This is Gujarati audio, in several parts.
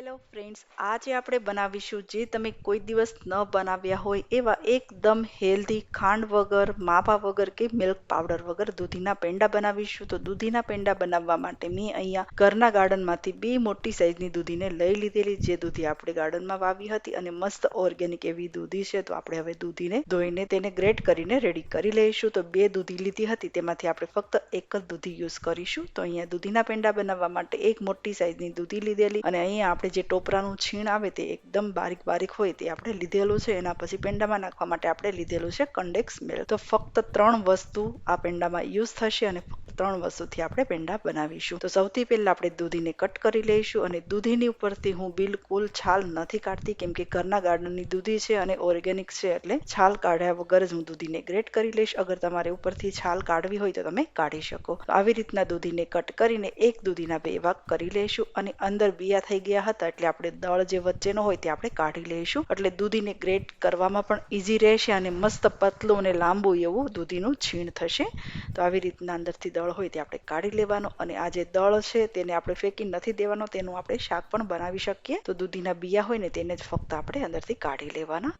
હેલો ફ્રેન્ડ્સ, આજે આપણે બનાવીશું જે તમે કોઈ દિવસ ન બનાવ્યા હોય એવા એકદમ હેલ્ધી ખાંડ વગર, માવા વગર કે મિલ્ક પાવડર વગર દૂધીના પેંડા બનાવીશું. તો દૂધીના પેંડા બનાવવા માટે મેં અહીંયા ઘરના ગાર્ડનમાંથી બે મોટી સાઈઝની દૂધીને લઈ લીધેલી, જે દૂધી આપણે ગાર્ડનમાં વાવી હતી અને મસ્ત ઓર્ગેનિક એવી દૂધી છે. તો આપણે હવે દૂધીને ધોઈને તેને ગ્રેટ કરીને રેડી કરી લઈશું. તો બે દૂધી લીધી હતી, તેમાંથી આપણે ફક્ત એક જ દૂધી યુઝ કરીશું. તો અહીંયા દૂધીના પેંડા બનાવવા માટે એક મોટી સાઈઝની દૂધી લીધેલી અને અહીંયા આપણે જે ટોપરાનું છીણ આવે તે એકદમ બારીક બારીક હોય તે આપણે લીધેલું છે. એના પછી પેંડામાં નાખવા માટે આપણે લીધેલું છે કંડેક્સ મિલ્ક તો ફક્ત ત્રણ વસ્તુ આ પેંડામાં યુઝ થશે અને ફક્ત ત્રણ વસ્તુથી આપણે પેંડા બનાવીશું. તો સૌથી પહેલાં આપણે દૂધીને કટ કરી લઈશું અને દૂધીની ઉપરથી હું બિલકુલ છાલ નથી કાઢતી કેમ કે ઘરના ગાર્ડનની દૂધી છે અને ઓર્ગેનિક છે એટલે છાલ કાઢ્યા વગર જ હું દૂધીને ગ્રેટ કરી લઈશ. અગર તમારે ઉપરથી છાલ કાઢવી હોય તો તમે કાઢી શકો. આવી રીતના દૂધીને કટ કરીને એક દૂધીના બે ભાગ કરી લઈશું અને અંદર બિયા થઈ ગયા હતા. એટલે આપણે દળ જે વચ્ચેનો હોય તે આપણે કાઢી લઈશું. એટલે દૂધીને ગ્રેટ કરવામાં પણ ઈઝી રહેશે અને મસ્ત પતલું અને લાંબુ એવું દૂધીનું છીણ થશે. તો આવી રીતના અંદરથી દળ હોય તે આપણે કાઢી લેવાનો અને આ જે દળ છે તેને આપણે ફેંકી નથી દેવાનો, તેનું આપણે શાક પણ બનાવી શકીએ. તો દૂધીના બિયા હોય ને તેને જ ફક્ત આપણે અંદરથી કાઢી લેવાના.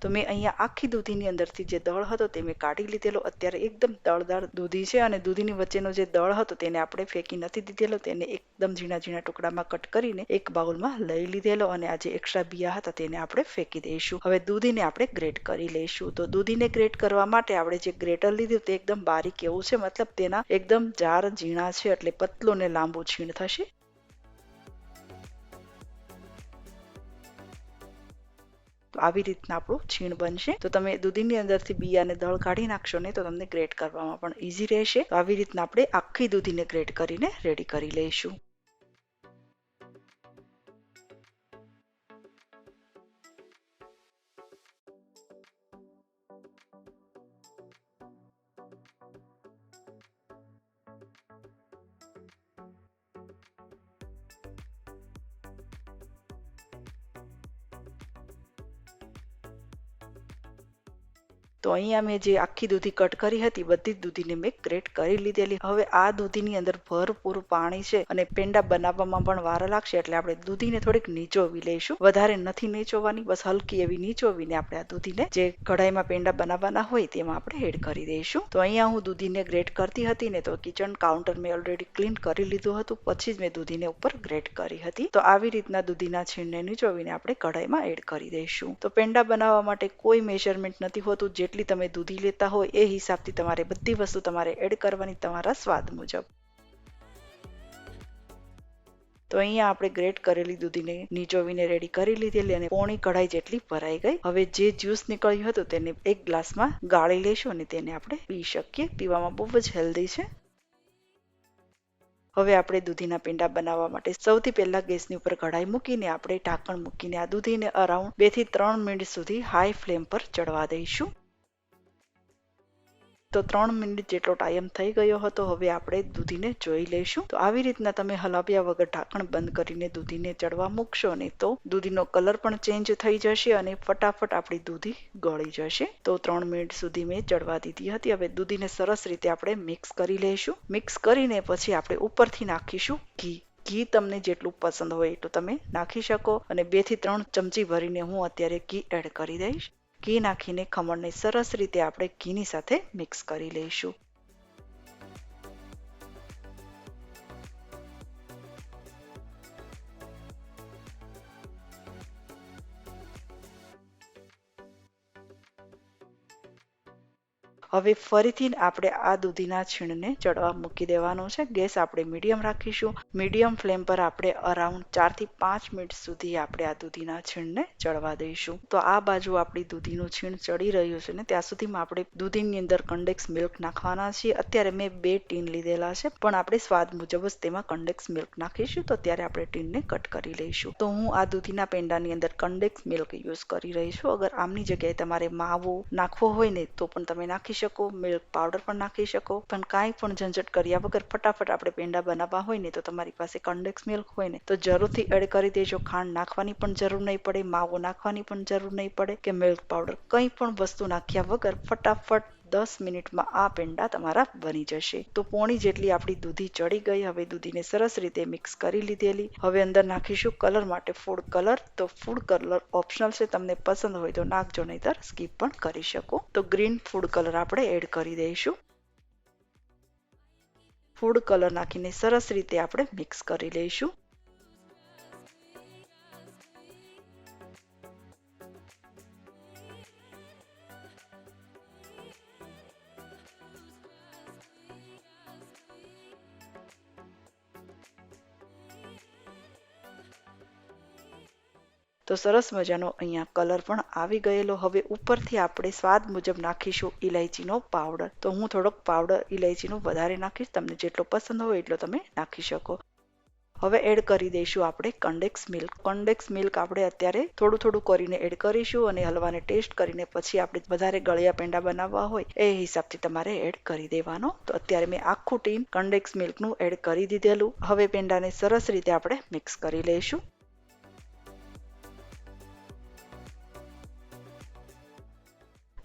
તો મેં અહીંયા આખી દૂધીની અંદરથી જે દળ હતો તે મેં કાઢી લીધેલો. અત્યારે એકદમ દળદાર દૂધી છે અને દૂધીની વચ્ચેનો જે દળ હતો તેને આપણે ફેંકી નથી દીધેલો. તેને એકદમ ઝીણા ઝીણા ટુકડામાં કટ કરીને એક બાઉલમાં લઈ લીધેલો અને આ જે એક્સ્ટ્રા બિયા હતા તેને આપણે ફેંકી દઈશું. હવે દૂધીને આપણે ગ્રેટ કરી લઈશું. તો દૂધીને ગ્રેટ કરવા માટે આપણે જે ગ્રેટર લીધું તે એકદમ બારીક એવું છે. મતલબ તેના એકદમ જાર ઝીણા છે એટલે પતલું ને લાંબુ છીણ થશે. આવી રીતના આપણું છીણ બનશે. તો તમે દૂધીની અંદરથી બિયાને દળ કાઢી નાખશો ને તો તમને ગ્રેટ કરવામાં પણ ઈઝી રહેશે. તો આવી રીતના આપણે આખી દૂધીને ગ્રેટ કરીને રેડી કરી લઈશું. તો અહીંયા મેં જે આખી દૂધી કટ કરી હતી, બધી જ દૂધીને મેં ગ્રેટ કરી લીધેલી. હવે આ દૂધીની અંદર ભરપૂર પાણી છે અને પેંડા બનાવવામાં પણ વાર લાગશે, એટલે આપણે દૂધીને થોડીક નીચોવી લઈશું. વધારે નથી નીચોવાની, બસ હલકી એવી નીચોવીને આપણે આ દૂધીને જે કઢાઈમાં પેંડા બનાવવાના હોય તેમાં આપણે એડ કરી દઈશું. તો અહીંયા હું દૂધીને ગ્રેટ કરતી હતી ને તો કિચન કાઉન્ટર મેં ઓલરેડી ક્લીન કરી લીધું હતું, પછી જ મેં દૂધીને ઉપર ગ્રેટ કરી હતી. તો આવી રીતના દૂધીના છીણને નીચોવીને આપણે કઢાઈમાં એડ કરી દઈશું. તો પેંડા બનાવવા માટે કોઈ મેઝરમેન્ટ નથી હોતું જે જેટલી તમે દૂધી લેતા હોય એ હિસાબથી તમારે બધી વસ્તુ તમારે એડ કરવાની તમારા સ્વાદ મુજબ. તો અહીંયા આપણે ગ્રેટ કરેલી દૂધીને નીચોવીને રેડી કરી લીધેલી અને પોણી કઢાઈ જેટલી ભરાઈ ગઈ. હવે જે જ્યુસ નીકળ્યું હતું તેને એક ગ્લાસમાં ગાળી લેશું અને તેને આપણે પી શકીએ. પીવામાં બહુ જ હેલ્ધી છે. હવે આપણે દૂધીના પેંડા બનાવવા માટે સૌથી પહેલા ગેસની ઉપર કઢાઈ મૂકીને આપણે ઢાંકણ મૂકીને આ દૂધીને અરાઉન્ડ બેથી ત્રણ મિનિટ સુધી હાઈ ફ્લેમ પર ચડવા દઈશું. તો ત્રણ મિનિટ જેટલો ટાઈમ થઈ ગયો હતો, હવે આપણે દૂધીને જોઈ લઈશું. તો આવી રીતના તમે હલાવ્યા વગર ઢાંકણ બંધ કરીને દૂધીને ચડવા મૂકશો ને તો દૂધીનો કલર પણ ચેન્જ થઈ જશે અને ફટાફટ આપણી દૂધી ગળી જશે. તો ત્રણ મિનિટ સુધી મેં ચડવા દીધી હતી. હવે દૂધીને સરસ રીતે આપણે મિક્સ કરી લઈશું. મિક્સ કરીને પછી આપણે ઉપરથી નાખીશું ઘી. ઘી તમને જેટલું પસંદ હોય એટલું તમે નાખી શકો અને બેથી ત્રણ ચમચી ભરીને હું અત્યારે ઘી એડ કરી દઈશ. ઘી નાખીને ખમણને સરસ રીતે આપણે ઘીની સાથે મિક્સ કરી લઈશું. હવે ફરીથી આપણે આ દૂધીના છીણને ચડવા મૂકી દેવાનો છે. ગેસ આપણે મીડિયમ રાખીશું. મીડિયમ ફ્લેમ પર આપણે અરાઉન્ડ ચારથી પાંચ મિનિટ સુધી આપણે આ દૂધીના છીણને ચડવા દઈશું. તો આ બાજુ આપણી દૂધીનું છીણ ચડી રહ્યું છે ને ત્યાં સુધીમાં આપણે દૂધીની અંદર કંડેક્સ મિલ્ક નાખવાના છીએ. અત્યારે મેં બે ટીન લીધેલા છે, પણ આપણે સ્વાદ મુજબ જ તેમાં કંડેક્સ મિલ્ક નાખીશું. તો ત્યારે આપણે ટીનને કટ કરી લઈશું. તો હું આ દૂધીના પેંડાની અંદર કંડેક્સ મિલ્ક યુઝ કરી રહી છું. અગર આમની જગ્યાએ તમારે માવો નાખવો હોય ને, તો પણ તમે નાખી શકો મિલ્ક પાવડર પણ નાખી શકો, પણ કાંઈ પણ ઝંઝટ કર્યા વગર ફટાફટ આપણે પેંડા બનાવવા હોય ને તો તમારી પાસે કન્ડેક્સ મિલ્ક હોય ને તો જરૂરથી એડ કરી દેજો. ખાંડ નાખવાની પણ જરૂર નહીં પડે, માવો નાખવાની પણ જરૂર નહીં પડે કે મિલ્ક પાવડર કંઈ પણ વસ્તુ નાખ્યા વગર ફટાફટ દસ મિનિટમાં આ પેંડા તમારા બની જશે. તો પોણી જેટલી આપણી દૂધી ચડી ગઈ, હવે દૂધીને સરસ રીતે મિક્સ કરી લીધેલી. હવે અંદર નાખીશું કલર માટે ફૂડ કલર. તો ફૂડ કલર ઓપ્શનલ છે, તમને પસંદ હોય તો નાખજો, નહીતર સ્કીપ પણ કરી શકો. તો ગ્રીન ફૂડ કલર આપણે એડ કરી દઈશું. ફૂડ કલર નાખીને સરસ રીતે આપણે મિક્સ કરી લઈશું. તો સરસ મજાનો અહીંયા કલર પણ આવી ગયેલો. હવે ઉપરથી આપણે સ્વાદ મુજબ નાખીશું ઇલાયચીનો પાવડર. તો હું થોડોક પાવડર ઇલાયચીનો વધારે નાખીશ. તમને જેટલો પસંદ હોય એટલો તમે નાખી શકો. હવે એડ કરી દઈશું આપણે કંડેક્સ મિલ્ક કન્ડેક્સ મિલ્ક આપણે અત્યારે થોડું થોડું કરીને એડ કરીશું અને હલવાને ટેસ્ટ કરીને પછી આપણે વધારે ગળિયા પેંડા બનાવવા હોય એ હિસાબથી તમારે એડ કરી દેવાનો. તો અત્યારે મેં આખું ટીમ કંડેક્સ મિલ્કનું એડ કરી દીધેલું. હવે પેંડાને સરસ રીતે આપણે મિક્સ કરી લઈશું.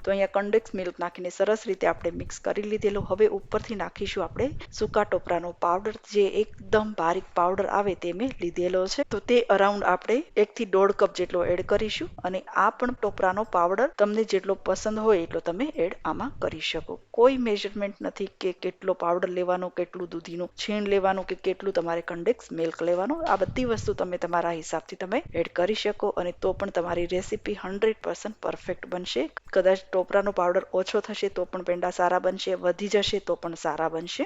તો અહીંયા કંડેક્સ મિલ્ક નાખીને સરસ રીતે આપણે મિક્સ કરી લીધેલું. હવે ઉપરથી નાખીશું આપણે સૂકા ટોપરાનો પાવડર જે એકદમ બારીક પાવડર આવે તે મેં લીધેલો છે. તો તે અરાઉન્ડ આપણે એકથી દોઢ કપ જેટલો એડ કરીશું અને આ પણ ટોપરાનો પાવડર તમને જેટલો પસંદ હોય એટલો તમે એડ આમાં કરી શકો. કોઈ મેજરમેન્ટ નથી કે કેટલો પાવડર લેવાનો, કેટલું દૂધીનું છીણ લેવાનું કે કેટલું તમારે કંડેક્સ મિલ્ક લેવાનું. આ બધી વસ્તુ તમે તમારા હિસાબથી તમે એડ કરી શકો અને તો પણ તમારી રેસીપી હંડ્રેડ પર્સન્ટ પરફેક્ટ બનશે. કદાચ ટોપરાનો પાવડર ઓછો થશે તો પણ પેંડા સારા બનશે, વધી જશે તો પણ સારા બનશે.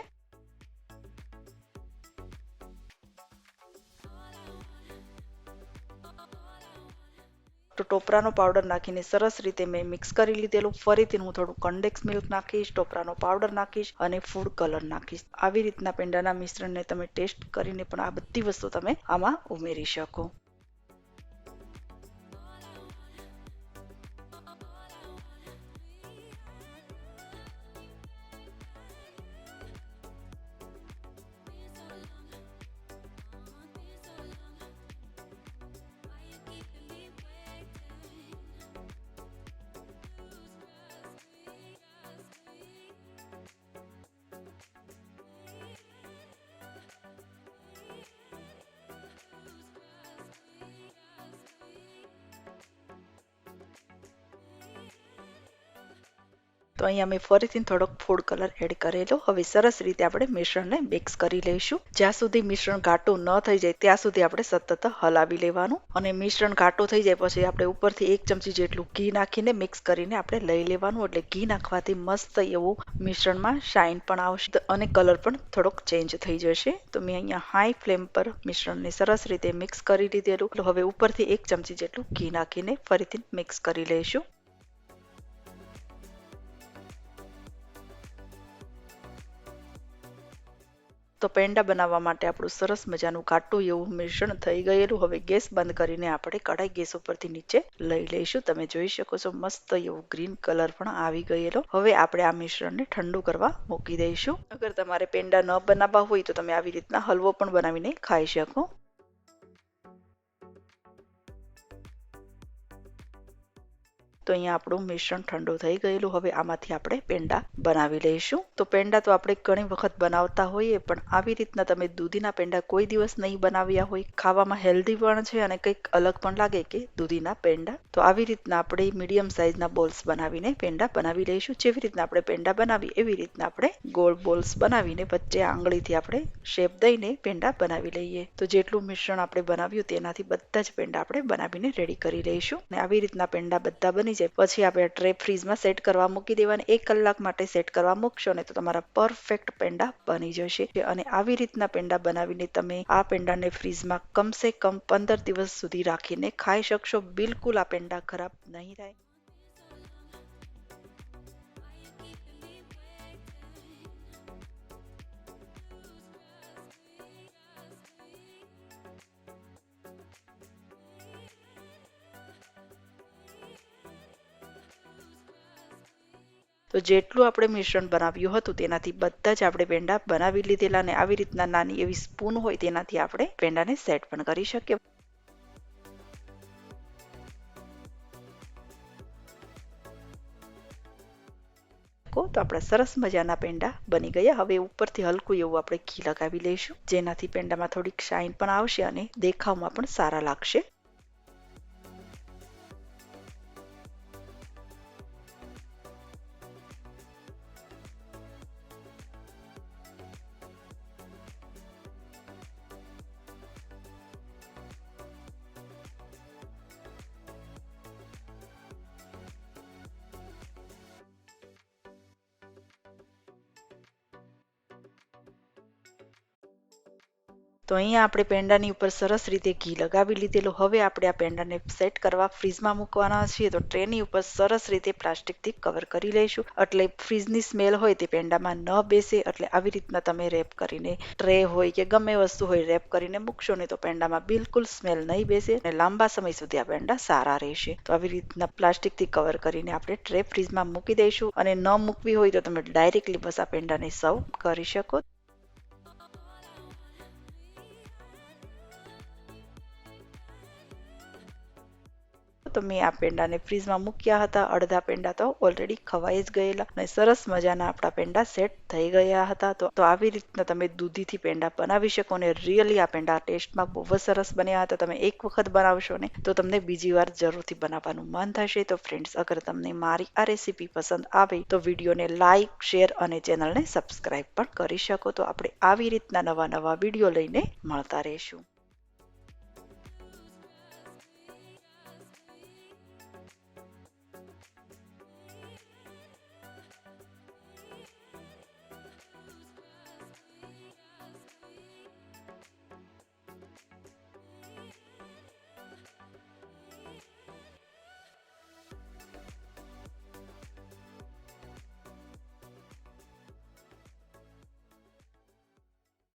તો ટોપરાનો પાવડર નાખીને સરસ રીતે મેં મિક્સ કરી લીધેલું. ફરીથી હું થોડું કંડેક્સ મિલ્ક નાખીશ, ટોપરાનો પાવડર નાખીશ અને ફૂડ કલર નાખીશ. આવી રીતના પેંડાના મિશ્રણને તમે ટેસ્ટ કરીને પણ આ બધી વસ્તુ તમે આમાં ઉમેરી શકો. તો અહીંયા મેં ફરીથી થોડોક ફૂડ કલર એડ કરેલો. હવે સરસ રીતે આપણે મિશ્રણને મિક્સ કરી લઈશું. જ્યાં સુધી મિશ્રણ ઘાટું ન થઈ જાય, ત્યાં સુધી આપણે સતત હલાવી લેવાનું. અને મિશ્રણ ઘાટું થઈ જાય પછી આપણે ઉપરથી એક ચમચી જેટલું ઘી નાખીને મિક્સ કરીને આપણે લઈ લેવાનું. એટલે ઘી નાખવાથી મસ્ત એવું મિશ્રણમાં શાઇન પણ આવશે. અને કલર પણ થોડોક ચેન્જ થઈ જશે. તો મેં અહીંયા હાઈ ફ્લેમ પર મિશ્રણને સરસ રીતે મિક્સ કરી લીધેલું હવે ઉપરથી એક ચમચી જેટલું ઘી નાખીને ફરીથી મિક્સ કરી લઈશું. તો પેંડા બનાવવા માટે આપણું સરસ મજાનું ઘાટું એવું મિશ્રણ થઈ ગયેલું. હવે ગેસ બંધ કરીને આપણે કઢાઈ ગેસ ઉપરથી નીચે લઈ લઈશું. તમે જોઈ શકો છો મસ્ત એવું ગ્રીન કલર પણ આવી ગયેલો. હવે આપણે આ મિશ્રણને ઠંડુ કરવા મૂકી દઈશું. અગર તમારે પેંડા ન બનાવવા હોય તો તમે આવી રીતના હલવો પણ બનાવીને ખાઈ શકો. તો અહીંયા આપણું મિશ્રણ ઠંડુ થઈ ગયેલું. હવે આમાંથી આપણે પેંડા બનાવી લઈશું. તો પેંડા તો આપણે ઘણી વખત બનાવતા હોઈએ, પણ આવી રીતના તમે દૂધીના પેંડા કોઈ દિવસ નહીં બનાવ્યા હોય. ખાવામાં હેલ્ધી પણ છે અને કંઈક અલગ પણ લાગે કે દૂધીના પેંડા. તો આવી રીતના આપણે મીડિયમ સાઇઝના બોલ્સ બનાવીને પેંડા બનાવી લઈશું. જેવી રીતના આપણે પેંડા બનાવી એવી રીતના આપણે ગોળ બોલ્સ બનાવીને વચ્ચે આંગળીથી આપણે શેપ દઈને પેંડા બનાવી લઈએ. તો જેટલું મિશ્રણ આપણે બનાવ્યું તેનાથી બધા જ પેંડા આપણે બનાવીને રેડી કરી લઈશું. અને આવી રીતના પેંડા બધા બની જાય, પછી આપણે ટ્રે ફ્રીઝમાં સેટ કરવા મૂકી દેવાની, એક કલાક માટે સેટ કરવા મૂકશો ને તો તમારા પરફેક્ટ પેંડા બની જશે. અને આવી રીતના પેંડા બનાવીને તમે આ પેંડાને ફ્રીઝમાં કમસે કમ પંદર દિવસ સુધી રાખીને ખાઈ શકશો. બિલકુલ આ પેંડા ખરાબ નહીં થાય. તો જેટલું આપણે મિશ્રણ બનાવ્યું હતું તેનાથી બધા જ આપણે પેંડા બનાવી લીધેલા અને આવી રીતના નાની એવી સ્પૂન હોય તેનાથી આપણે પેંડાને સેટ પણ કરી શકીએ. તો આપણા સરસ મજાના પેંડા બની ગયા. હવે ઉપરથી હલકું એવું આપણે ઘી લગાવી લઈશું. જેનાથી પેંડામાં થોડીક શાઇન પણ આવશે અને દેખાવમાં પણ સારા લાગશે. તો અહીંયા આપણે પેંડાની ઉપર સરસ રીતે ઘી લગાવી લીધેલું. હવે આપણે આ પેંડાને સેટ કરવા ફ્રીજમાં મૂકવાના છીએ. તો ટ્રેની ઉપર સરસ રીતે પ્લાસ્ટિકથી કવર કરી લઈશું. એટલે ફ્રીજની સ્મેલ હોય તે પેંડામાં ન બેસે. એટલે આવી રીતના તમે રેપ કરીને ટ્રે હોય કે ગમે વસ્તુ હોય રેપ કરીને મૂકશો ને તો પેંડામાં બિલકુલ સ્મેલ નહીં બેસે અને લાંબા સમય સુધી આ પેંડા સારા રહેશે. તો આવી રીતના પ્લાસ્ટિકથી કવર કરીને આપણે ટ્રે ફ્રીજમાં મૂકી દઈશું. અને ન મૂકવી હોય તો તમે ડાયરેક્ટલી બસ આ પેંડાને સર્વ કરી શકો. તો મેં આ પેંડાને ફ્રીજમાં મૂક્યા હતા. અડધા પેંડા તો ઓલરેડી ખવાઈ જ ગયેલા અને સરસ મજાના આપણા પેંડા સેટ થઈ ગયા હતા. તો આવી રીતના તમે દૂધીથી પેંડા બનાવી શકો અને રિયલી આ પેંડા ટેસ્ટમાં બહુ સરસ બન્યા હતા. તમે એક વખત બનાવશો ને, તો તમને બીજી વાર જરૂરથી બનાવવાનું મન થશે. તો ફ્રેન્ડ્સ અગર તમને મારી આ રેસીપી પસંદ આવે, તો વિડીયોને લાઇક શેર અને ચેનલને સબસ્ક્રાઇબ પણ કરી શકો. તો આપણે આવી રીતના નવા નવા વીડિયો લઈને મળતા રહીશું.